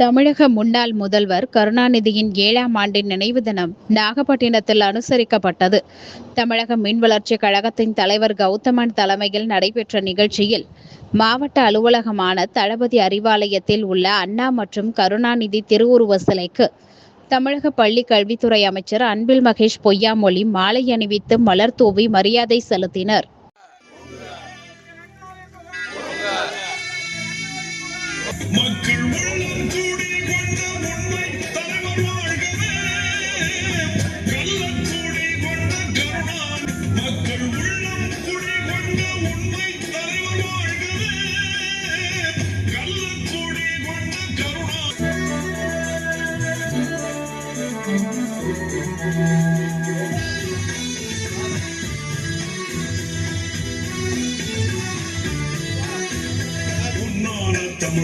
தமிழக முன்னாள் முதல்வர் கருணாநிதியின் ஏழாம் ஆண்டின் நினைவு தினம் நாகப்பட்டினத்தில் அனுசரிக்கப்பட்டது. தமிழக மின் வளர்ச்சி கழகத்தின் தலைவர் கௌதமன் தலைமையில் நடைபெற்ற நிகழ்ச்சியில் மாவட்ட அலுவலகமான தளபதி அறிவாலயத்தில் உள்ள அண்ணா மற்றும் கருணாநிதி திருவுருவ சிலைக்கு தமிழக பள்ளி கல்வித்துறை அமைச்சர் அன்பில் மகேஷ் பொய்யாமொழி மாலை அணிவித்து மலர் தூவி மரியாதை செலுத்தினர். மக்கள் உள்ளம் கூடி கொண்ட உண்மை தலைவர் வாழ்கவே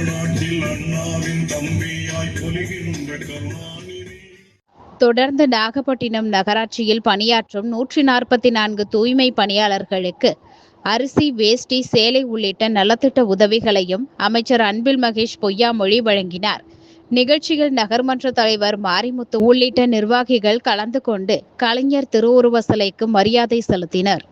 தமிழ்நாட்டில் அண்ணாவின் தம்பியாய் பொலிகின்ற கருணாநிதி. தொடர்ந்து நாகப்பட்டினம் நகராட்சியில் பணியாற்றும் நூற்றி நாற்பத்தி நான்கு தூய்மை பணியாளர்களுக்கு அரிசி வேஷ்டி சேலை உள்ளிட்ட நலத்திட்ட உதவிகளையும் அமைச்சர் அன்பில் மகேஷ் பொய்யாமொழி வழங்கினார். நிகழ்ச்சியில் நகர்மன்ற தலைவர் மாரிமுத்து உள்ளிட்ட நிர்வாகிகள் கலந்து கொண்டு கலைஞர் திருவுருவ சிலைக்கு மரியாதை செலுத்தினர்.